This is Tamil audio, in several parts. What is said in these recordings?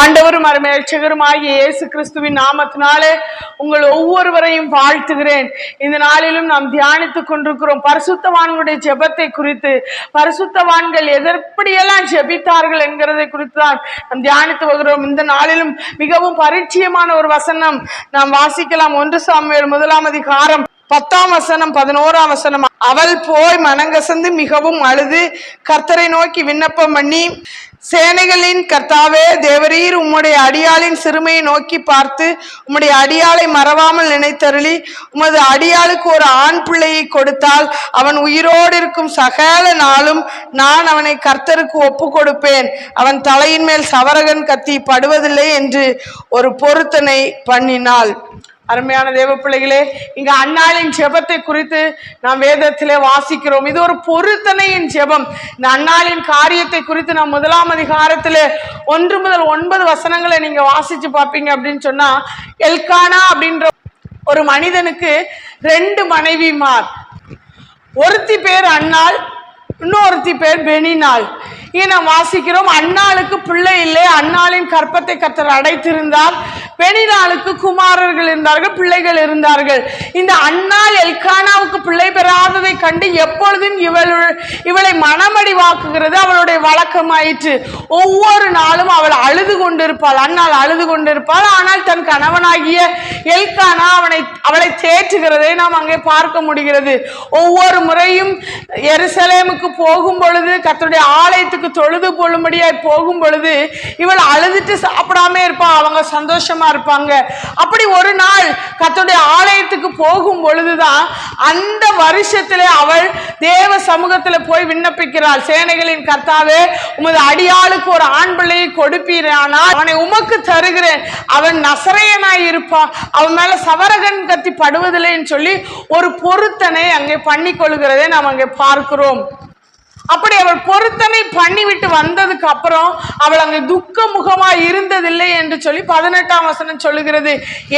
ஆண்டவரும் அருமையட்சகருமாகிய இயேசு கிறிஸ்துவின் நாமத்தினாலே உங்கள் ஒவ்வொருவரையும் வாழ்த்துகிறேன். இந்த நாளிலும் நாம் தியானித்துக் கொண்டிருக்கிறோம். பரிசுத்தவான்களுடைய ஜெபத்தை குறித்து பரிசுத்தவான்கள் எதற்படியெல்லாம் ஜெபித்தார்கள் என்கிறதை குறித்து தான் நாம் தியானித்து வருகிறோம். இந்த நாளிலும் மிகவும் பரிச்சயமான ஒரு வசனம் நாம் வாசிக்கலாம். ஒன்று சாமியல் முதலாம் அதிகாரம் பத்தாம் வசனம் பதினோராம் வசனம். அவள் போய் மனங்கசந்து மிகவும் அழுது கர்த்தரை நோக்கி விண்ணப்பம் பண்ணி சேனைகளின் கர்த்தாவே தேவரீர் உம்முடைய அடியாளின் சிறுமையை நோக்கி பார்த்து உம்முடைய அடியாளை மறவாமல் நினைத்தருளி உமது அடியாளுக்கு ஒரு ஆண் பிள்ளையை கொடுத்தால் அவன் உயிரோடு இருக்கும் சகல நாளும் நான் அவனை கர்த்தருக்கு ஒப்பு கொடுப்பேன் அவன் தலையின் மேல் சவரகன் கத்தி படுவதில்லை என்று ஒரு பொருத்தனை பண்ணினாள். அருமையான தேவ பிள்ளைகளே இங்க அன்னாளின் ஜெபத்தை குறித்து நாம் வேதத்திலே வாசிக்கிறோம். இது ஒரு பொருத்தனையின் ஜெபம். இந்த அன்னாளின் காரியத்தை குறித்து நாம் முதலாம் அதிகாரத்திலே ஒன்று முதல் ஒன்பது வசனங்களை நீங்க வாசிச்சு பார்ப்பீங்க அப்படின்னு சொன்னா எல்கானா அப்படின்ற ஒரு மனிதனுக்கு ரெண்டு மனைவிமார். ஒருத்தி பேர் அன்னாள் இன்னொருத்தி பேர் பெனினாள் நாம் வாசிக்கிறோம். அன்னாளுக்கு பிள்ளை இல்லை. அன்னாளின் கற்பத்தை கத்தர் அடைத்திருந்தார். பெணினாளுக்கு குமாரர்கள் இருந்தார்கள் பிள்ளைகள் இருந்தார்கள். இந்த அன்னாள் எல்கானாவுக்கு பிள்ளை பெறாததை கண்டு எப்பொழுதும் இவள் இவளை மனமடிவாக்குகிறது அவளுடைய வழக்கமாயிற்று. ஒவ்வொரு நாளும் அவள் அழுது கொண்டிருப்பாள். அன்னாள் அழுது கொண்டிருப்பாள். ஆனால் தன் கணவனாகிய எல்கானா அவனை அவளை தேற்றுகிறதை நாம் அங்கே பார்க்க முடிகிறது. ஒவ்வொரு முறையும் எருசலேமுக்கு போகும் பொழுது கத்தருடைய ஆலயத்துக்கு தொழுது கொள்ளும்படியாய் போகும் பொழுது இவள் அழுதுட்டு சாப்பிடாம இருப்பா. அவங்க சந்தோஷமா இருப்பாங்க. அப்படி ஒரு நாள் கத்தோடைய ஆலயத்துக்கு போகும் பொழுதுதான் அந்த வருஷத்துல அவள் தேவ சமூகத்துல போய் விண்ணப்பிக்கிறாள். சேனைகளின் கர்த்தாவே உமது அடியாளுக்கு ஒரு ஆண் பிள்ளையை கொடுப்பீரானால் அவனை உமக்கு தருகிறேன். அவன் நசரையனாய் இருப்பான். அவன் மேல சவரகன் கத்தி படுவதில்லைன்னு சொல்லி ஒரு பொருத்தனை அங்கே பண்ணி கொள்கிறதை நாம் அங்கே பார்க்கிறோம். அப்படி அவள் பொருத்தனை பண்ணிவிட்டு வந்ததுக்கு அப்புறம் அவள் அங்கே துக்க முகமா இருந்ததில்லை என்று சொல்லி பதினெட்டாம் வசனம் சொல்லுகிறது.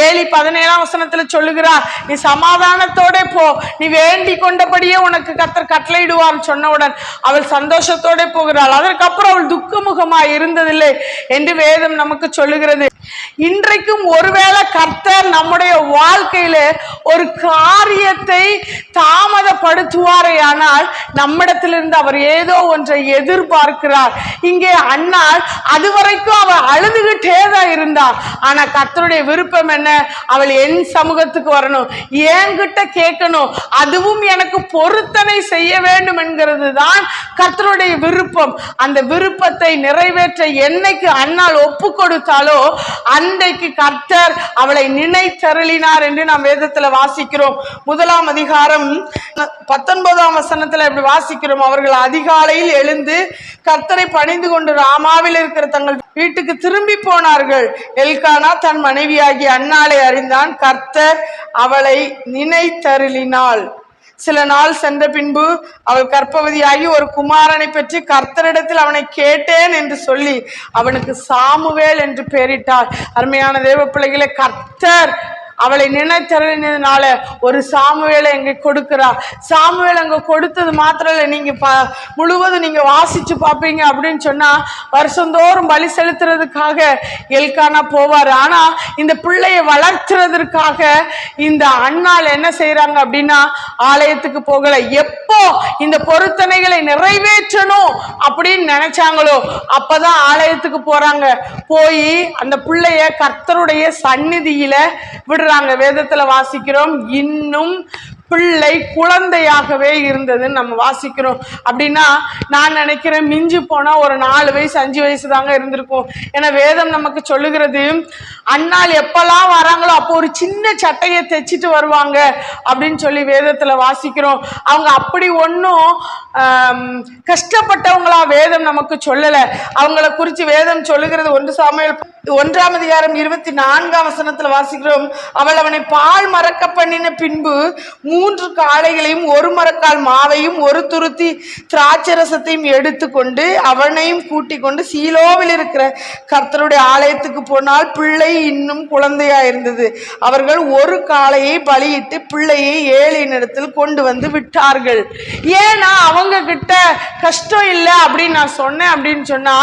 ஏழி பதினேழாம் வசனத்துல சொல்லுகிறா நீ சமாதானத்தோட போ. நீ வேண்டி கொண்டபடியே உனக்கு கத்தர் கட்டளையிடுவார்னு சொன்னவுடன் அவள் சந்தோஷத்தோட போகிறாள். அதற்கப்புறம் அவள் துக்க முகமா இருந்ததில்லை என்று வேதம் நமக்கு சொல்லுகிறது. இன்றைக்கும் ஒருவேளை கர்த்தர் நம்முடைய வாழ்க்கையில ஒரு காரியத்தை தாமதப்படுத்துவாரே ஆனால் நம்மிடத்திலிருந்து அவர் ஏதோ ஒன்றை எதிர்பார்க்கிறார். இங்கே அண்ணால் அது வரைக்கும் அவள் அழுதுகிட்டே தான் இருந்தாள் ஆனா கர்த்தருடைய விருப்பம் என்ன? அவள் என் சமூகத்துக்கு வரணும். என்கிட்ட கேட்கணும். அதுவும் எனக்கு பொருத்தனை செய்ய வேண்டும் என்கிறது தான் கர்த்தருடைய விருப்பம். அந்த விருப்பத்தை நிறைவேற்ற என்னைக்கு அண்ணால் ஒப்பு கொடுத்தாலோ அன்றைக்கு கர்த்தர் அவளை நினைத்தருளினார் என்று நாம் வேதத்துல வாசிக்கிறோம். முதலாம் அதிகாரம் பத்தொன்பதாம் வசனத்துல இப்படி வாசிக்கிறோம். அவர்கள் அதிகாலையில் எழுந்து கர்த்தரை பணிந்து கொண்டு ராமாவில் இருக்கிற தங்கள் வீட்டுக்கு திரும்பி போனார்கள். எல்கானா தன் மனைவியாகிய அன்னாளை அறிந்தான் கர்த்தர் அவளை நினைத்தருளினாள். சில நாள் சென்ற பின்பு அவள் கற்பவதியாகி ஒரு குமாரனை பெற்று கர்த்தரிடத்தில் அவனை கேட்டேன் என்று சொல்லி அவனுக்கு சாமுவேல் என்று பெயரிட்டாள் அருமையான தேவ பிள்ளைகளை கர்த்தர் அவளை நினைத்தறினதுனால ஒரு சாமுவேலை அங்கே கொடுக்கிறார் சாமுவேல் அங்கே கொடுத்தது மாத்திரம் இல்லை நீங்க ப முழுவதும் நீங்க வாசிச்சு பார்ப்பீங்க அப்படின்னு சொன்னா வருஷந்தோறும் பலி செலுத்துறதுக்காக எல்கானா போவார். ஆனா இந்த பிள்ளையை வளர்த்துறதற்காக இந்த அண்ணால் என்ன செய்யறாங்க அப்படின்னா ஆலயத்துக்கு போகல. எப்போ இந்த பொருத்தனைகளை நிறைவேற்றணும் அப்படின்னு நினைச்சாங்களோ அப்பதான் ஆலயத்துக்கு போறாங்க. போய் அந்த பிள்ளைய கர்த்தருடைய சந்நிதியில நாங்கள் வேதத்தில் வாசிக்கிறோம். இன்னும் பிள்ளை குழந்தையாகவே இருந்ததுன்னு நம்ம வாசிக்கிறோம். அப்படின்னா நான் நினைக்கிறேன் மிஞ்சி போனால் ஒரு நாலு வயசு அஞ்சு வயசு தாங்க இருந்திருக்கும். ஏன்னா வேதம் நமக்கு சொல்லுகிறது அண்ணால் எப்பெல்லாம் வராங்களோ அப்போ ஒரு சின்ன சட்டையை தைச்சிட்டு வருவாங்க அப்படின்னு சொல்லி வேதத்தில் வாசிக்கிறோம். அவங்க அப்படி ஒன்றும் கஷ்டப்பட்டவங்களா வேதம் நமக்கு சொல்லலை. அவங்கள குறித்து வேதம் சொல்லுகிறது ஒன்று சமையல் ஒன்றாம் அதிகாரம் இருபத்தி நான்காம் வசனத்தில் வாசிக்கிறோம். அவள் அவனை பால் மறக்க பண்ணின பின்பு மூ மூன்று காளைகளையும் ஒரு மரக்கால் மாவையும் ஒரு துருத்தி திராட்சரசத்தையும் எடுத்துக்கொண்டு அவனையும் கூட்டிக் கொண்டு சீலோவில் இருக்கிற கர்த்தருடைய ஆலயத்துக்கு போனால் பிள்ளை இன்னும் குழந்தையா இருந்தது. அவர்கள் ஒரு காளையை பலியிட்டு பிள்ளையை ஏழினிடத்தில் கொண்டு வந்து விட்டார்கள். ஏன்னா அவங்க கிட்ட கஷ்டம் இல்லை அப்படின்னு நான் சொன்னேன் அப்படின்னு சொன்னா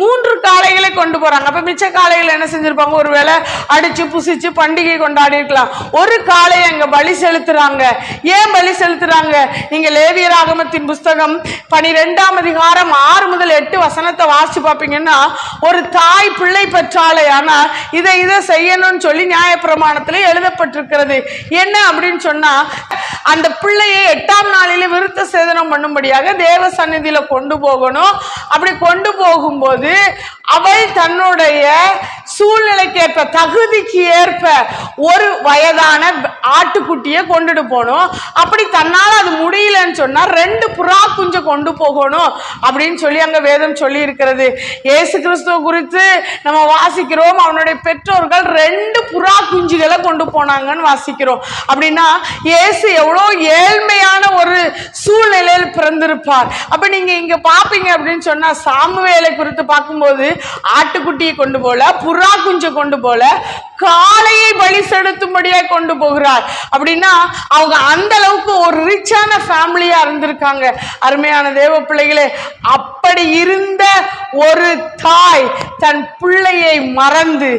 மூன்று காளைகளை கொண்டு போறாங்க. அப்ப மிச்ச காளைகள் என்ன செஞ்சிருப்பாங்க? ஒருவேளை அடிச்சு புசிச்சு பண்டிகை கொண்டாடி இருக்கலாம். ஒரு காளையை அங்க பலி செலுத்துறாங்க. ஏன் பலி செலுத்துறாங்க? நீங்க லேவியர் ஆகமத்தின் புஸ்தகம் பனிரெண்டாம் அதிகாரம் ஆறு முதல் எட்டு வசனத்தை வாசிச்சு பார்ப்பீங்கன்னா ஒரு தாய் பிள்ளை பெற்றாலே ஆனா இதை இதை செய்யணும்னு சொல்லி நியாயப்பிரமாணத்துல எழுதப்பட்டிருக்கிறது. என்ன அப்படின்னு சொன்னா அந்த பிள்ளையை எட்டாம் நாளிலே விருத்த சேதனம் பண்ணும்படியாக தேவ சந்நிதியில கொண்டு போகணும். அப்படி கொண்டு போகும்போது அவள் தன்னுடைய சூழ்நிலைக்கு ஏற்ப தகுதிக்கு ஏற்ப ஒரு வயதான ஆட்டுக்குட்டியை கொண்டுட்டு போகணும். அப்படி தன்னால் அது முடியலன்னு சொன்னால் ரெண்டு புறா குஞ்சை கொண்டு போகணும் அப்படின்னு சொல்லி அங்கே வேதம் சொல்லி இருக்கிறது ஏசு கிறிஸ்துவ குறித்து நம்ம வாசிக்கிறோம். அவனுடைய பெற்றோர்கள் ரெண்டு புறா குஞ்சுகளை கொண்டு போனாங்கன்னு வாசிக்கிறோம். அப்படின்னா ஏசு எவ்வளோ ஏழ்மையான ஒரு சூழ்நிலையில் பிறந்திருப்பார். அப்போ நீங்கள் இங்கே பார்ப்பீங்க அப்படின்னு சொன்னால் சொன்னா சாமுவேலை குறித்து பார்க்கும்போது ஆட்டுக்குட்டியை கொண்டு போல புறா குஞ்சை கொண்டு போல காலையை பலி செலுத்தும்படியாக கொண்டு போகிறார். அப்படின்னா அவங்க அந்த அளவுக்கு ஒரு ரிச்சான ஃபேமிலியா இருந்திருக்காங்க. அருமையான தேவ பிள்ளைகளே அப்படி இருந்த ஒரு தாய் தன் பிள்ளையை மறந்து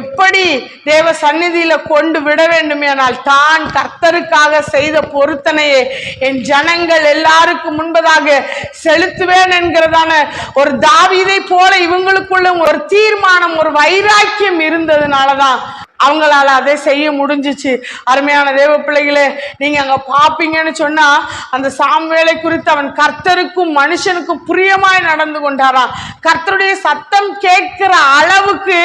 எப்படி தேவ சந்நிதியில கொண்டு விட வேண்டுமேனால் தான் கர்த்தருக்காக செய்த பொருத்தனையை என் ஜனங்கள் எல்லாருக்கும் முன்பதாக செலுத்துவேன் என்கிறதான ஒரு தாவிதை போல இவங்களுக்குள்ள ஒரு தீர்மானம் ஒரு வைராக்கியம் இருந்ததுனாலதான் அவங்களால அதை செய்ய முடிஞ்சிச்சு. அருமையான தேவ பிள்ளைகளே நீங்க அங்க பாப்பீங்கன்னு சொன்னா அந்த சாம்வேலை குறித்து அவன் கர்த்தருக்கும் மனுஷனுக்கும் பிரியமாய் நடந்து கொண்டாராம். கர்த்தருடைய சத்தம் கேட்கிற அளவுக்கு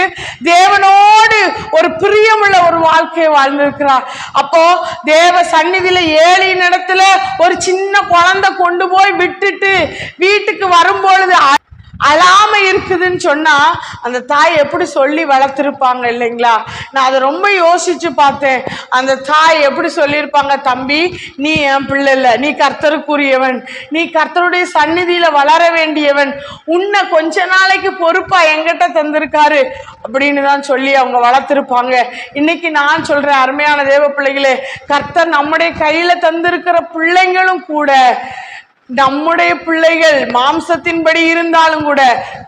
தேவனோடு ஒரு பிரியமுள்ள ஒரு வாழ்க்கையை வாழ்ந்திருக்கிறார். அப்போ தேவ சந்நிதியில ஏழை இடத்துல ஒரு சின்ன குழந்தை கொண்டு போய் விட்டுட்டு வீட்டுக்கு வரும்பொழுது அழாம இருக்குதுன்னு சொன்னா அந்த தாய் எப்படி சொல்லி வளர்த்துருப்பாங்க இல்லைங்களா? நான் அதை ரொம்ப யோசிச்சு பார்த்தேன். அந்த தாய் எப்படி சொல்லியிருப்பாங்க தம்பி நீ என் பிள்ளை இல்லை. நீ கர்த்தருக்குரியவன். நீ கர்த்தருடைய சந்நிதியில வளர வேண்டியவன். உன்னை கொஞ்ச நாளைக்கு பொறுப்பா எங்கிட்ட தந்திருக்காரு. அப்படின்னு தான் சொல்லி அவங்க வளர்த்துருப்பாங்க. இன்னைக்கு நான் சொல்றேன் அருமையான தேவ பிள்ளைகளே கர்த்தர் நம்முடைய கையில தந்திருக்கிற பிள்ளைங்களும் கூட நம்முடைய பிள்ளைகள் மாம்சத்தின்படி இருந்தாலும் கூட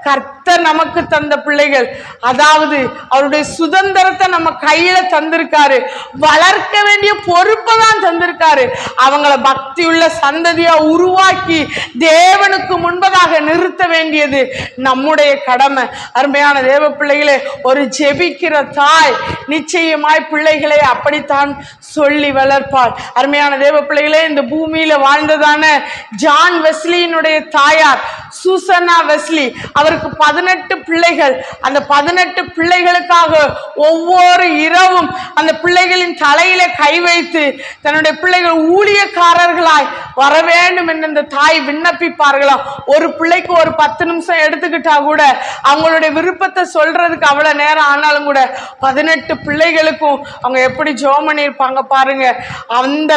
கர்த்தர் நமக்கு தந்த பிள்ளைகள். அதாவது அவருடைய சுதந்திரத்தை நம்ம கையில தந்திருக்காரு. வளர்க்க வேண்டிய பொறுப்பை தான் தந்திருக்காரு. அவங்கள பக்தியுள்ள சந்ததியா உருவாக்கி தேவனுக்கு முன்பதாக நிறுத்த வேண்டியது நம்முடைய கடமை. அருமையான தேவ பிள்ளைகளே ஒரு ஜெபிக்கிற தாய் நிச்சயமாய் பிள்ளைகளை அப்படித்தான் சொல்லி வளர்ப்பாள். அருமையான தேவ பிள்ளைகளே இந்த பூமியில வாழ்ந்ததான ஜான் வெஸ்லியினுடைய தாயார் சூசனா வெஸ்லி. அவருக்கு பதினெட்டு பிள்ளைகள். அந்த பதினெட்டு பிள்ளைகளுக்காக ஒவ்வொரு இரவும் அந்த பிள்ளைகளின் தலையில கை வைத்து தன்னுடைய பிள்ளைகள் ஊழியக்காரர்களாய் வர வேண்டும் என்று இந்த தாய் விண்ணப்பிப்பார்களாம் ஒரு பிள்ளைக்கு ஒரு பத்து நிமிஷம் எடுத்துக்கிட்டா கூட அவங்களுடைய விருப்பத்தை சொல்றதுக்கு அவ்வளவு நேரம் ஆனாலும் கூட பதினெட்டு பிள்ளைகளுக்கும் அவங்க எப்படி ஜோம் பண்ணியிருப்பாங்க பாருங்க. அந்த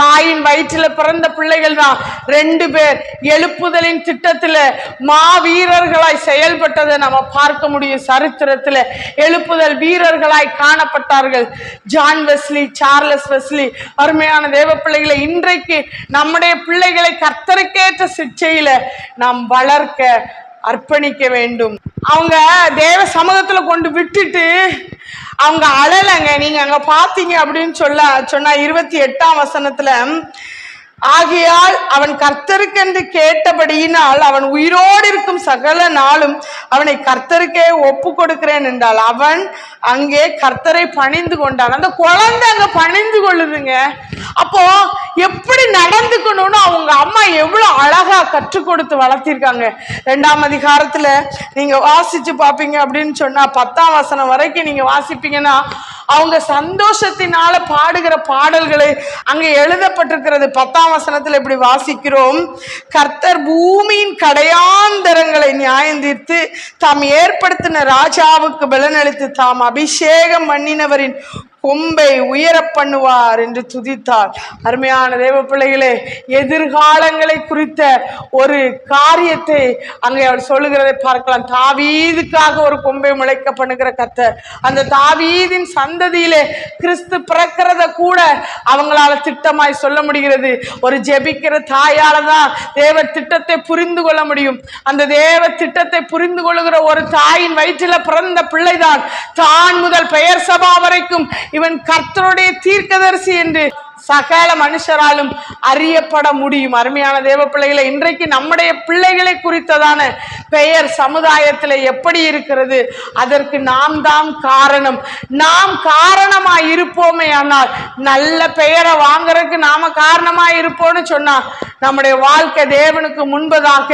தாயின் வயிற்றில் பிறந்த பிள்ளைகள் தான் ரெண்டு பேர். எழுப்புதலின் திட்டத்தில் மா வீரர்களாய் செயல்பட்டதை நம்ம பார்க்க முடியும் சரித்திரத்தில். எழுப்புதல் வீரர்களாய் காணப்பட்டார்கள். ஜான் வெஸ்லி சார்லஸ் வெஸ்லி அருமையான தேவ பிள்ளைகளை இன்றைக்கு நம்முடைய பிள்ளைகளை கர்த்தருக்கேற்ற சிக்ஷையில நாம் வளர்க்க அர்ப்பணிக்க வேண்டும். அவங்க தேவ சமூகத்துல கொண்டு விட்டுட்டு அவங்க அழலைங்க. நீங்க அங்க பாத்தீங்க அப்படின்னு சொல்ல சொன்னா இருபத்தி எட்டாம் வசனத்துல ஆகையால் அவன் கர்த்தருக்கென்று கேட்டபடியினால் அவன் உயிரோடு இருக்கும் சகல நாளும் அவனை கர்த்தருக்கே ஒப்பு கொடுக்கிறேன் என்றால் அவன் அங்கே கர்த்தரை பணிந்து கொண்டான். அந்த குழந்தை அங்க பணிந்து கொள்ளுதுங்க. அப்போ எப்படி நடந்துக்கணும்னு அவங்க அம்மா எவ்வளவு அழகா கற்றுக் கொடுத்து வளர்த்திருக்காங்க. ரெண்டாம் அதிகாரத்துல நீங்க வாசிச்சு பாப்பீங்க அப்படின்னு சொன்னா பத்தாம் வசனம் வரைக்கும் நீங்க வாசிப்பீங்கன்னா அவங்க சந்தோஷத்தினால பாடுகிற பாடல்களை அங்க எழுதப்பட்டிருக்கிறது. பத்தாம் வசனத்துல இப்படி வாசிக்கிறோம்? கர்த்தர் பூமியின் கடையாந்தரங்களை நியாயம் தீர்த்து தாம் ஏற்படுத்தின ராஜாவுக்கு பலனளித்து தாம் அபிஷேகம் பண்ணினவரின் கொம்பை உயர பண்ணுவார் என்று துதித்தார். அருமையான தேவ பிள்ளைகளே எதிர்காலங்களை குறித்த ஒரு காரியத்தை அங்கே அவர் சொல்லுகிறதை பார்க்கலாம். தாவீதுக்காக ஒரு கொம்பை முளைக்க பண்ணுகிற கத்தை அந்த தாவீதின் சந்ததியிலே கிறிஸ்து பிறக்கிறத கூட அவங்களால திட்டமாய் சொல்ல முடிகிறது. ஒரு ஜெபிக்கிற தாயால தான் தேவ திட்டத்தை புரிந்து கொள்ள முடியும். அந்த தேவ திட்டத்தை புரிந்து கொள்ளுகிற ஒரு தாயின் வயிற்றில் பிறந்த பிள்ளைதான் தான் முதல் பெயர் சபா வரைக்கும் இவன் கர்த்தருடைய தீர்க்கதரிசி என்று சகல மனுஷராலும் அறியப்பட முடியும். அருமையான தேவ பிள்ளைகளை இன்றைக்கு நம்முடைய பிள்ளைகளை குறித்ததான பெயர் சமுதாயத்தில் எப்படி இருக்கிறது? அதற்கு நாம் தான் காரணம். நாம் காரணமாக இருப்போமே ஆனால் நல்ல பெயரை வாங்குறதுக்கு நாம காரணமாக இருப்போம்னு சொன்னா நம்முடைய வாழ்க்கை தேவனுக்கு முன்பதாக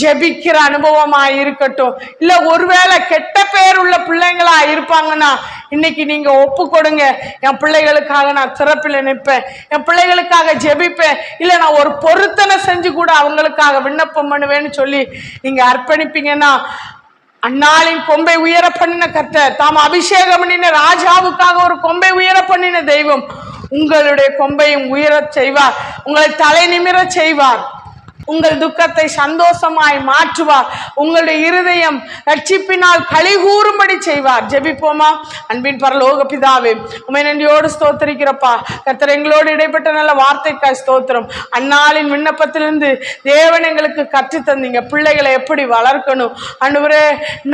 ஜெபிக்கிற அனுபவமா இருக்கட்டும். இல்ல ஒருவேளை கெட்ட பெயர் உள்ள பிள்ளைங்களா இருப்பாங்கன்னா இன்னைக்கு நீங்க ஒப்பு கொடுங்க என் பிள்ளைகளுக்காக நான் திறப்பில் நிற்பேன். என் பிள்ளைகளுக்காக ஜெபிப்பேன். இல்லை நான் ஒரு பொருத்தனை செஞ்சு கூட அவங்களுக்காக விண்ணப்பம் பண்ணுவேன்னு சொல்லி நீங்க அர்ப்பணிப்பீங்கன்னா அன்னாளின் கொம்பை உயர பண்ணின கர்த்தர் தாம் அபிஷேகம் பண்ணின ராஜாவுக்காக ஒரு கொம்பை உயர பண்ணின தெய்வம் உங்களுடைய கொம்பையும் உயரச் செய்வார். உங்களை தலை நிமிர செய்வார். உங்கள் துக்கத்தை சந்தோஷமாய் மாற்றுவார். உங்களுடைய இருதயம் ரட்சிப்பினால் களி கூறும்படி செய்வார். ஜெபிப்போமா? அன்பின் பரலோக பிதாவே உமை நன்றியோடு ஸ்தோத்தரிக்கிறப்பா. கத்தர் எங்களோடு இடைப்பட்ட நல்ல வார்த்தைக்காய் ஸ்தோத்திரம். அந்நாளின் விண்ணப்பத்திலிருந்து தேவன் எங்களுக்கு கற்றுத் தந்தீங்க. பிள்ளைகளை எப்படி வளர்க்கணும்? அன்றுவரே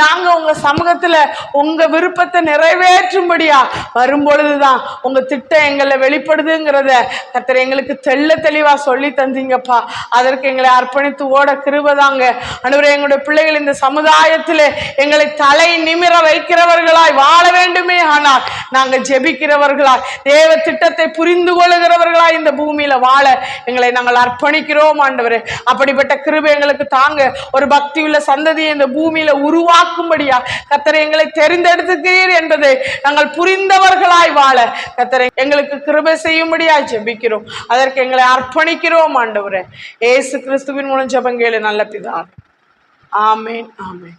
நாங்கள் உங்கள் சமூகத்தில் உங்கள் விருப்பத்தை நிறைவேற்றும்படியா வரும்பொழுது தான் உங்கள் திட்டம் எங்களை வெளிப்படுதுங்கிறத கத்தரை எங்களுக்கு தெள்ள தெளிவாக சொல்லி தந்தீங்கப்பா. அதற்கு எங்களை அர்ப்பணித்து ஓட கிருபதாங்க. அன்றுவரே எங்களுடைய பிள்ளைகள் இந்த சமுதாயத்தில் எங்களை தலை நிமிர வைக்கிறவர்களாய் வாழ வேண்டுமே ஆனால் நாங்கள் ஜெபிக்கிறவர்களாய் தேவ திட்டத்தை புரிந்து கொள்ளுகிறவர்களாய் இந்த பூமியில வாழ எங்களை நாங்கள் அர்ப்பணிக்கிறோம் ஆண்டவர். அப்படிப்பட்ட கிருபை எங்களுக்கு தாங்க. ஒரு பக்தியுள்ள சந்ததியை இந்த பூமியில உருவாக்கும்படியா கத்தரை எங்களை தெரிந்தெடுத்துக்கிறீர் என்பதை நாங்கள் புரிந்தவர்களாய் வாழ கத்தரை எங்களுக்கு கிருபை செய்யும்படியா ஜெபிக்கிறோம். அதற்கு எங்களை அர்ப்பணிக்கிறோம் ஆண்டவர். ஏசு கிறிஸ்துவின் மூலம் ஜெபங்கேளு நல்ல பிதா. ஆமேன் ஆமேன்.